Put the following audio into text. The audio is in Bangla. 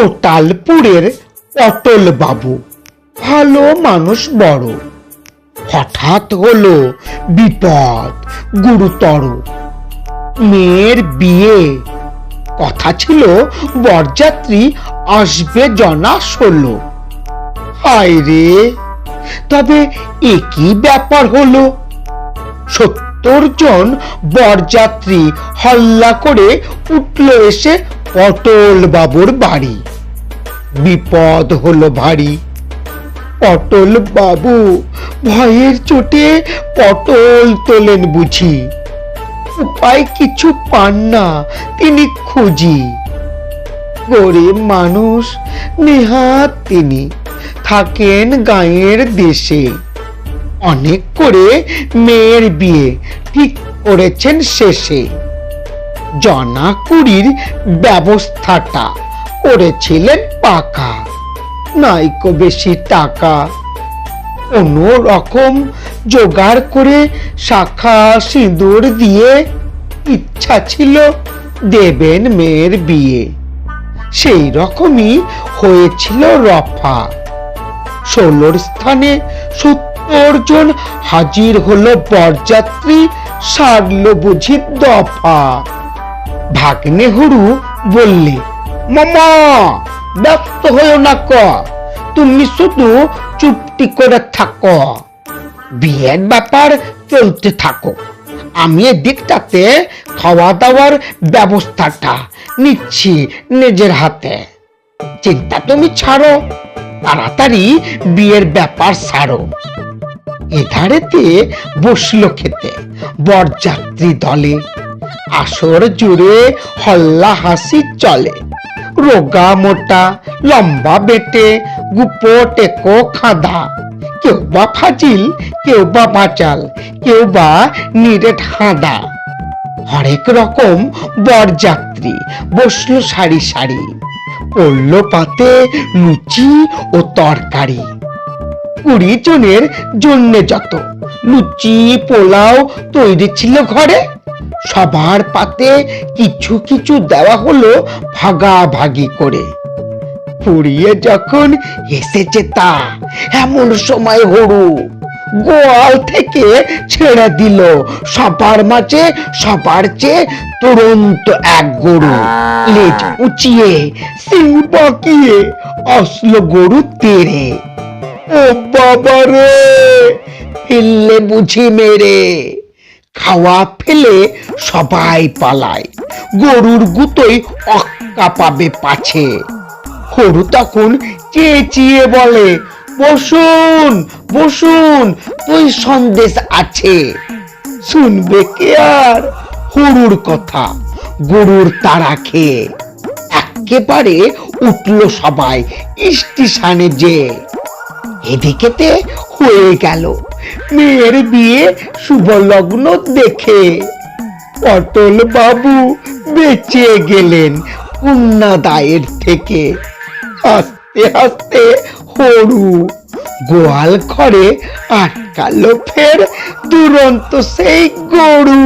কোটালপুরের পটল বাবু ভালো মানুষ বড়। হঠাৎ হলো বিপদ, গুরুতর। মেয়ের বিয়ে। কথা ছিল, বরযাত্রী আসবে জনা ষোলো। হায় রে! তবে একই ব্যাপার হলো? সত্তর জন বরযাত্রী হল্লা করে উঠল এসে পটল বাবুর বাড়ি। বিপদ হলো ভারী। পটল বাবু ভয়ের চোটে পটল তোলেন বুঝি। উপায় কিছু পান না তিনি খুঁজি। গরিব মানুষ নেহাত তিনি। থাকেন গাঁয়ের দেশে। অনেক করে মেয়ের বিয়ে। ঠিক করেছেন শেষে। জনা কুড়ির ব্যবস্থাটা করেছিলেন পাকা। নাইকো বেশি টাকা। কোনো রকম জোগাড় করে শাখা সিঁদুর দিয়ে ইচ্ছা ছিল দেবেন মেয়ের বিয়ে। সেই রকমই হয়েছিল রফা। ষোলোর স্থানে সত্তর জন হাজির হলো বরযাত্রী, সারল বুঝি দফা। ভাগ্নে হরু বললে, মামা, ব্যস্ত হয়েও না ক, তুমি শুধু চুপটি করে থাকো। বিয়ের ব্যাপার চলতে থাকো। আমি এদিকটাতে খাওয়া দাওয়ার ব্যবস্থাটা নিচ্ছি নিজের হাতে। চিন্তা তুমি ছাড়ো, তাড়াতাড়ি বিয়ের ব্যাপার সারো। এধারেতে বসল খেতে। বরযাত্রী দলে আসর জুড়ে হল্লা হাসি চলে। রোগা মোটা, লম্বা বেটে গুপো টেকো খাদা। কেউ বা ফাজিল, কেউ বা বাচাল কেউ বা নিরেট হাঁদা। হরেক রকম বরযাত্রী বসল সারি সারি। পড়ল পাতে লুচি ও তরকারি। কুড়ি জনের জন্য যত। লুচি, পোলাও তৈরি ছিল ঘরে। সবার পাতে কিছু কিছু দেওয়া হলো ভাগাভাগি করে। ফুরিয়ে যখন এসেছে তা, এমন সময় হরু গোয়াল থেকে ছেড়ে দিল। সবার মাঝে সবার চেয়ে তুরন্ত এক গরু। লেজ উঁচিয়ে সিং বাঁকিয়ে আসলো গরু তেরে ও বাবা রে ফেললে বুঝি মেরে। খাওয়া ফেলে সবাই পালায়। গরুর গুতোই অক্কা পাবে পাছে। হরু তখন চেঁচিয়ে বলে, বসুন বসুন, তুই সন্দেশ আছে। শুনবে কে আর? হরুর কথা, গরুর তারা খেয়ে। একেবারে উঠল সবাই স্টেশনে যে এদিকেতে হয়ে গেল। মেয়ের বিয়ে শুভ লগ্ন দেখে পটল বাবু বেঁচে গেলেন কন্যাদায়ের থেকে। হাসতে হাসতে হরু গোয়াল ঘরে আটকালো ফের দুরন্ত সেই গরু।